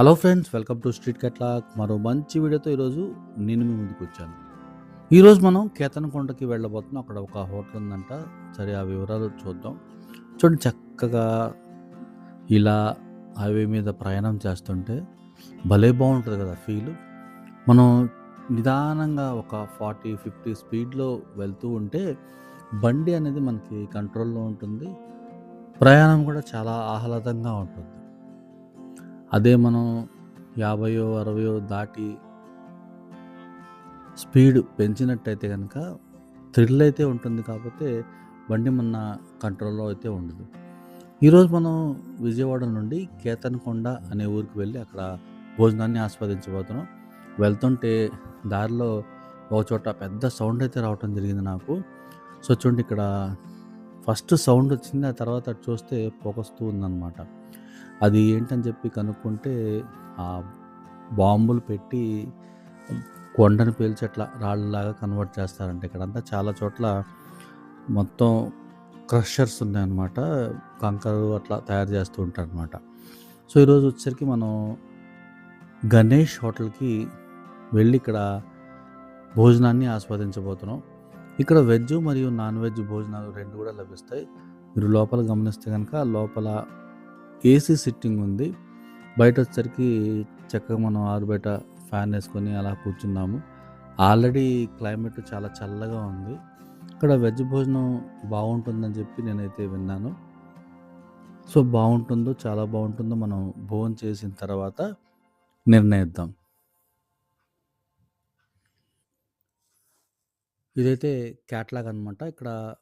Hello friends welcome to street కెట్లాక్. మరో మంచి వీడియోతో ఈరోజు నేను మీ ముందుకు వచ్చాను. ఈరోజు మనం కేతనకొండకి వెళ్ళబోతున్నాం. అక్కడ ఒక హోటల్ ఉందంట. సరే ఆ వివరాలు చూద్దాం. చూడండి చక్కగా ఇలా హైవే మీద ప్రయాణం చేస్తుంటే భలే బాగుంటుంది కదా ఫీల్ మనం నిదానంగా ఒక ఫార్టీ ఫిఫ్టీ స్పీడ్లో వెళ్తూ ఉంటే బండి అనేది మనకి కంట్రోల్లో ఉంటుంది. ప్రయాణం కూడా చాలా ఆహ్లాదంగా ఉంటుంది. అదే మనం యాభయో అరవయో దాటి స్పీడ్ పెంచినట్టయితే కనుక థ్రిల్ అయితే ఉంటుంది కాకపోతే బండి మన కంట్రోల్లో అయితే ఉండదు. ఈరోజు మనం విజయవాడ నుండి కేతన్కొండ అనే ఊరికి వెళ్ళి అక్కడ భోజనాన్ని ఆస్వాదించబోతున్నాం. వెళ్తుంటే దారిలో ఒక చోట పెద్ద సౌండ్ అయితే రావటం జరిగింది నాకు. సో చూడండి ఇక్కడ ఫస్ట్ సౌండ్ వచ్చింది ఆ తర్వాత అటు చూస్తే పొగస్తూ ఉందన్నమాట. అది ఏంటని చెప్పి కనుక్కుంటే ఆ బాంబులు పెట్టి కొండను పేల్చి రాళ్ళలాగా కన్వర్ట్ చేస్తారంట. ఇక్కడంతా చాలా చోట్ల మొత్తం క్రషర్స్ ఉన్నాయన్నమాట. కంకరు అట్లా తయారు చేస్తూ ఉంటారనమాట సో ఈరోజు వచ్చేసరికి మనం గణేష్ హోటల్కి వెళ్ళి ఇక్కడ భోజనాన్ని ఆస్వాదించబోతున్నాం. ఇక్కడ వెజ్ మరియు నాన్ వెజ్ భోజనాలు రెండు కూడా లభిస్తాయి. మీరు లోపల గమనిస్తే కనుక లోపల ఏసీ సిట్టింగ్ ఉంది. బయట వచ్చేసరికి చక్కగా మనం ఆరు బయట ఫ్యాన్ వేసుకొని అలా కూర్చున్నాము. ఆల్రెడీ క్లైమేట్ చాలా చల్లగా ఉంది. ఇక్కడ వెజ్ భోజనం బాగుంటుందని చెప్పి నేనైతే విన్నాను. సో బాగుంటుందో చాలా బాగుంటుందో మనం భోజనం చేసిన తర్వాత నిర్ణయిద్దాం. ఇదైతే క్యాట్లాగ్ అనమాట ఇక్కడ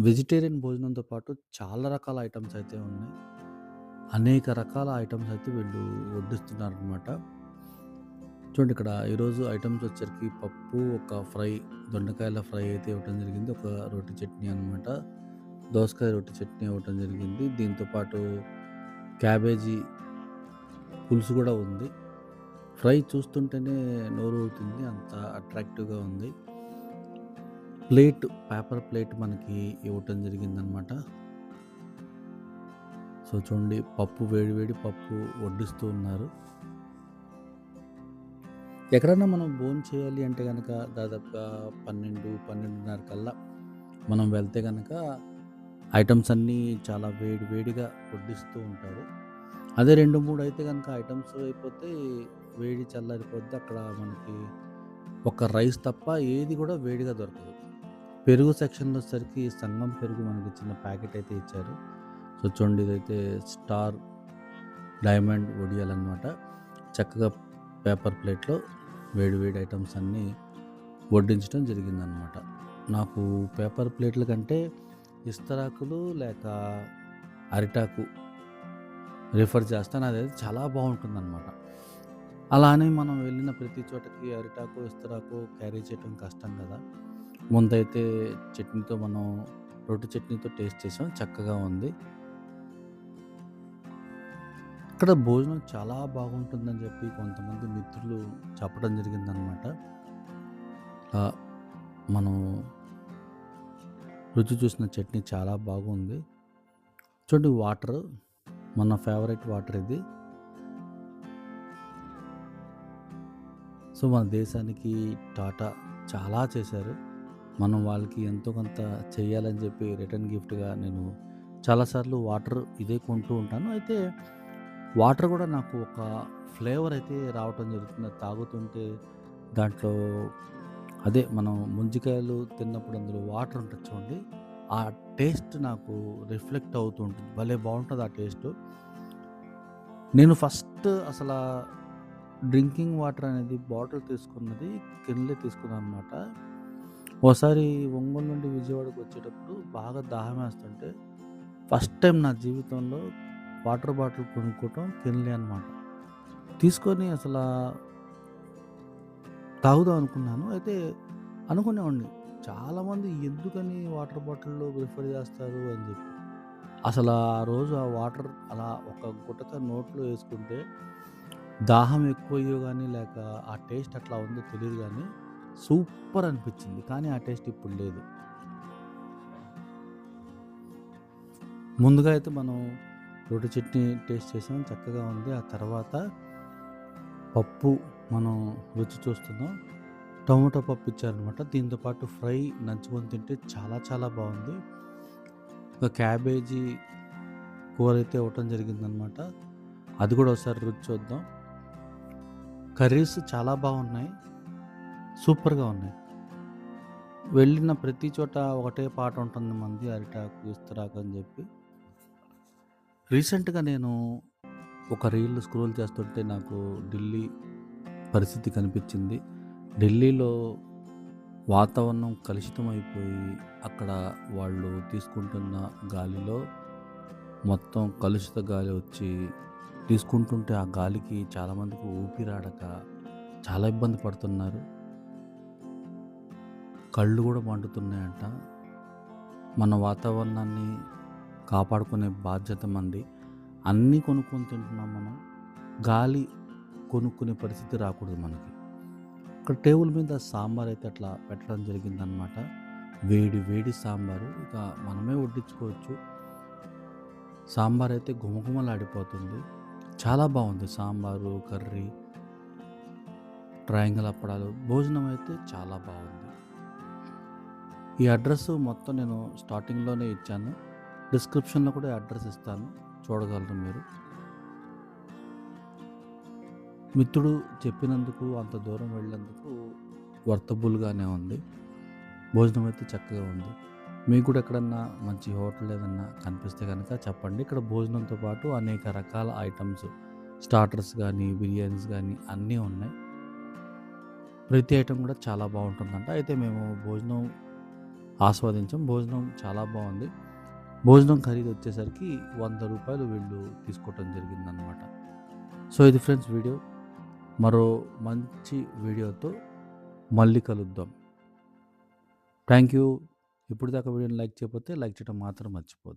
వెజిటేరియన్ భోజనంతో పాటు చాలా రకాల ఐటమ్స్ అయితే ఉన్నాయి. అనేక రకాల ఐటమ్స్ అయితే వీళ్ళు వడ్డిస్తున్నారు అనమాట చూడండి ఇక్కడ ఈరోజు ఐటమ్స్ వచ్చరికి పప్పు ఒక ఫ్రై దొండకాయల ఫ్రై అయితే ఇవ్వటం జరిగింది. ఒక రొట్టి చట్నీ అనమాట దోసకాయ రొట్టి చట్నీ ఇవ్వటం జరిగింది. దీంతోపాటు క్యాబేజీ పులుసు కూడా ఉంది. ఫ్రై చూస్తుంటేనే నోరు అవుతుంది అంత అట్రాక్టివ్గా ఉంది. ప్లేట్ పేపర్ ప్లేట్ మనకి ఇవ్వటం జరిగిందనమాట సో చూడండి పప్పు వేడి వేడి పప్పు వడ్డిస్తూ ఉన్నారు. ఎక్కడన్నా మనం భోజనం చేయాలి అంటే కనుక దాదాపుగా పన్నెండు పన్నెండున్నర కల్లా మనం వెళ్తే కనుక ఐటమ్స్ అన్నీ చాలా వేడి వేడిగా వడ్డిస్తూ ఉంటారు. అదే రెండు మూడు అయితే కనుక ఐటమ్స్ అయిపోతే వేడి చల్లారిపోద్ది. అక్కడ మనకి ఒక రైస్ తప్ప ఏది కూడా వేడిగా దొరకదు. పెరుగు సెక్షన్లో వచ్చేసరికి సంగం పెరుగు మనకి చిన్న ప్యాకెట్ అయితే ఇచ్చారు. సో చూడండి ఇదైతే స్టార్ డైమండ్ వడియాలన్నమాట చక్కగా పేపర్ ప్లేట్లో వేడి వేడి ఐటమ్స్ అన్నీ వడ్డించడం జరిగిందనమాట నాకు పేపర్ ప్లేట్ల కంటే ఇస్తరాకులు లేక అరిటాకు రిఫర్ చేస్తాను అదైతే చాలా బాగుంటుందన్నమాట. అలానే మనం వెళ్ళిన ప్రతి చోటకి అరిటాకు ఇస్తరాకు క్యారీ చేయడం కష్టం కదా. ముందైతే చట్నీతో మనం రొట్టె చట్నీతో టేస్ట్ చేసాం చక్కగా ఉంది. అక్కడ భోజనం చాలా బాగుంటుందని చెప్పి కొంతమంది మిత్రులు చెప్పడం జరిగిందనమాట మనం రుచి చూసిన చట్నీ చాలా బాగుంది. చూడండి వాటర్ మన ఫేవరెట్ వాటర్ ఇది. సో మన దేశానికి టాటా చాలా చేశారు. మనం వాళ్ళకి ఎంతో కొంత చేయాలని చెప్పి రిటర్న్ గిఫ్ట్గా నేను చాలాసార్లు వాటర్ ఇదే కొంటూ ఉంటాను. అయితే వాటర్ కూడా నాకు ఒక ఫ్లేవర్ అయితే రావటం జరుగుతుంది. తాగుతుంటే దాంట్లో అదే మనం ముంజికాయలు తిన్నప్పుడు అందులో వాటర్ ఉంటుంది చూడండి. ఆ టేస్ట్ నాకు రిఫ్లెక్ట్ అవుతూ ఉంటుంది. భలే బాగుంటుంది ఆ టేస్ట్. నేను ఫస్ట్ అసలు డ్రింకింగ్ వాటర్ అనేది బాటిల్ తీసుకున్నది కిందలే తీసుకున్నాను అనమాట ఒకసారి ఒంగోలు నుండి విజయవాడకు వచ్చేటప్పుడు బాగా దాహం వేస్తుంటే ఫస్ట్ టైం నా జీవితంలో వాటర్ బాటిల్ కొనుక్కోవటం తినలే అనమాట తీసుకొని అసలు తాగుదాం అనుకున్నాను. అయితే అనుకునేవాడిని చాలామంది ఎందుకని వాటర్ బాటిల్లో ప్రిఫర్ చేస్తారు? అని చెప్పి. అసలు ఆ రోజు ఆ వాటర్ అలా ఒక గుట్టతో నోట్లో వేసుకుంటే దాహం ఎక్కువయ్యో కానీ లేక ఆ టేస్ట్ అట్లా ఉందో తెలియదు కానీ సూపర్ అనిపించింది. కానీ ఆ టేస్ట్ ఇప్పుడు లేదు. ముందుగా అయితే మనం రోటి చట్నీ టేస్ట్ చేసాం చక్కగా ఉంది ఆ తర్వాత పప్పు మనం రుచి చూస్తున్నాం. టొమాటో పప్పు ఇచ్చారనమాట. దీంతో పాటు ఫ్రై నంచుకొని తింటే చాలా చాలా బాగుంది ఒక క్యాబేజీ అయితే ఇవ్వటం జరిగిందనమాట. అది కూడా ఒకసారి రుచి చూద్దాం. కర్రీస్ చాలా బాగున్నాయి. సూపర్‌గా ఉన్నాయి. వెళ్ళిన ప్రతి చోట ఒకటే పాట ఉంటుంది మంది అరిటాకు, ఇస్తరాకు అని చెప్పి. రీసెంట్‌గా నేను ఒక రీల్ స్క్రోల్ చేస్తుంటే నాకు ఢిల్లీ పరిస్థితి కనిపించింది. ఢిల్లీలో వాతావరణం కలుషితమైపోయి అక్కడ వాళ్ళు తీసుకుంటున్న గాలిలో మొత్తం కలుషిత గాలి వచ్చి తీసుకుంటుంటే ఆ గాలికి చాలామందికి ఊపిరాడక చాలా ఇబ్బంది పడుతున్నారు. కళ్ళు కూడా మండుతున్నాయంట. మన వాతావరణాన్ని కాపాడుకునే బాధ్యత మంది అన్నీ కొనుక్కొని తింటున్నాం మనం. గాలి కొనుక్కునే పరిస్థితి రాకూడదు మనకి. ఇక్కడ టేబుల్ మీద సాంబార్ అయితే అట్లా పెట్టడం జరిగిందనమాట. వేడి వేడి సాంబారు. ఇక మనమే వడ్డించుకోవచ్చు. సాంబార్ అయితే గుమగుమలాడిపోతుంది. చాలా బాగుంది సాంబారు, కర్రీ. ట్రయాంగిల్ అప్పడాలు. భోజనం అయితే చాలా బాగుంది ఈ అడ్రస్ మొత్తం నేను స్టార్టింగ్‌లోనే ఇచ్చాను. డిస్క్రిప్షన్‌లో కూడా అడ్రస్ ఇస్తాను. చూడగలరు మీరు. మిత్రుడు చెప్పినందుకు అంత దూరం వెళ్ళినందుకు వర్తబుల్‌గానే ఉంది. భోజనం అయితే చక్కగా ఉంది. మీకు కూడా ఎక్కడన్నా మంచి హోటల్ ఏదన్నా కనిపిస్తే కనుక చెప్పండి. ఇక్కడ భోజనంతో పాటు అనేక రకాల ఐటమ్స్ స్టార్టర్స్ కానీ బిర్యానీస్ కానీ అన్నీ ఉన్నాయి. ప్రతి ఐటెం కూడా చాలా బాగుంటుందంట అయితే మేము భోజనం ఆస్వాదించాం. భోజనం చాలా బాగుంది భోజనం ఖరీదు వచ్చేసరికి వంద రూపాయలు వీళ్ళు తీసుకోవటం జరిగిందనమాట. సో, ఇది ఫ్రెండ్స్ వీడియో. మరో మంచి వీడియోతో మళ్ళీ కలుద్దాం. Thank you. ఇప్పటిదాకా వీడియోని లైక్ చేయకపోతే లైక్ చేయడం మాత్రం మర్చిపోద్దు